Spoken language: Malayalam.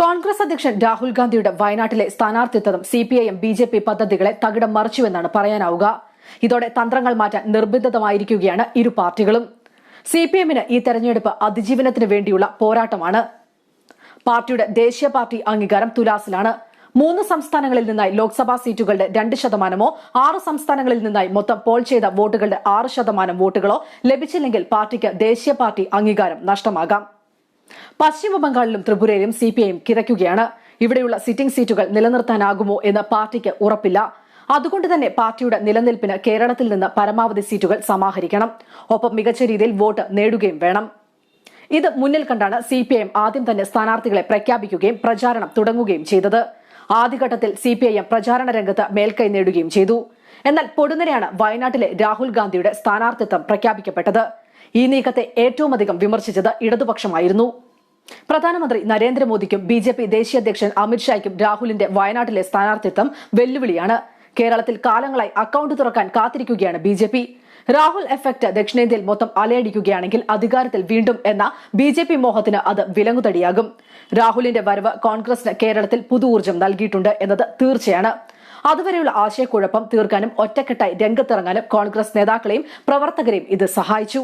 കോൺഗ്രസ് അധ്യക്ഷൻ രാഹുൽ ഗാന്ധിയുടെ വയനാട്ടിലെ സ്ഥാനാർത്ഥിത്വം C P I M B J P പദ്ധതികളെ തകിടം മറിച്ചുവെന്നാണ് പറയാനാവുക. ഇതോടെ തന്ത്രങ്ങൾ മാറ്റാൻ നിർബന്ധിതമായിരിക്കുകയാണ് ഇരു പാർട്ടികളും. സി പി എമ്മിന് ഈ തെരഞ്ഞെടുപ്പ് അതിജീവനത്തിന് വേണ്ടിയുള്ള പോരാട്ടമാണ്. പാർട്ടിയുടെ ദേശീയ പാർട്ടി അംഗീകാരം തുലാസിലാണ്. മൂന്ന് സംസ്ഥാനങ്ങളിൽ നിന്നായി ലോക്സഭാ സീറ്റുകളുടെ രണ്ട് ശതമാനമോ ആറ് സംസ്ഥാനങ്ങളിൽ നിന്നായി മൊത്തം പോൾ ചെയ്ത വോട്ടുകളുടെ ആറ് ശതമാനം വോട്ടുകളോ ലഭിച്ചില്ലെങ്കിൽ പാർട്ടിക്ക് ദേശീയ പാർട്ടി അംഗീകാരം നഷ്ടമാകാം. പശ്ചിമ ബംഗാളിലും ത്രിപുരയിലും സി പി ഐഎം കിതയ്ക്കുകയാണ്. ഇവിടെയുള്ള സിറ്റിംഗ് സീറ്റുകൾ നിലനിർത്താനാകുമോ എന്ന് പാർട്ടിക്ക് ഉറപ്പില്ല. അതുകൊണ്ട് തന്നെ പാർട്ടിയുടെ നിലനിൽപ്പിന് കേരളത്തിൽ നിന്ന് പരമാവധി സീറ്റുകൾ സമാഹരിക്കണം. ഒപ്പം മികച്ച രീതിയിൽ വോട്ട് നേടുകയും വേണം. ഇത് മുന്നിൽ കണ്ടാണ് സി പി ഐഎം ആദ്യം തന്നെ സ്ഥാനാർത്ഥികളെ പ്രഖ്യാപിക്കുകയും പ്രചാരണം തുടങ്ങുകയും ചെയ്തത്. ആദ്യഘട്ടത്തിൽ സി പി ഐ എം പ്രചാരണ രംഗത്ത് മേൽക്കൈ നേടുകയും ചെയ്തു. എന്നാൽ പൊടുന്നനെയാണ് വയനാട്ടിലെ രാഹുൽ ഗാന്ധിയുടെ സ്ഥാനാർത്ഥിത്വം പ്രഖ്യാപിക്കപ്പെട്ടത്. ഈ നീക്കത്തെ ഏറ്റവുമധികം വിമർശിച്ചത് ഇടതുപക്ഷമായിരുന്നു. പ്രധാനമന്ത്രി നരേന്ദ്രമോദിക്കും ബി ജെ പി ദേശീയ അധ്യക്ഷൻ അമിത്ഷായ്ക്കും രാഹുലിന്റെ വയനാട്ടിലെ സ്ഥാനാർത്ഥിത്വം വെല്ലുവിളിയാണ്. കേരളത്തിൽ കാലങ്ങളായി അക്കൌണ്ട് തുറക്കാൻ കാത്തിരിക്കുകയാണ് B J P. Rahul effect ദക്ഷിണേന്ത്യയിൽ മൊത്തം അലയടിക്കുകയാണെങ്കിൽ അധികാരത്തിൽ വീണ്ടും എന്ന ബി ജെ പി മോഹത്തിന് അത് വിലങ്ങുതടിയാകും. രാഹുലിന്റെ വരവ് കോൺഗ്രസിന് കേരളത്തിൽ പുതു പുതുഊർജം നൽകിയിട്ടുണ്ട് എന്നത് തീർച്ചയാണ്. അതുവരെയുള്ള ആശയക്കുഴപ്പം തീർക്കാനും ഒറ്റക്കെട്ടായി രംഗത്തിറങ്ങാനും കോൺഗ്രസ് നേതാക്കളെയും പ്രവർത്തകരെയും ഇത് സഹായിച്ചു.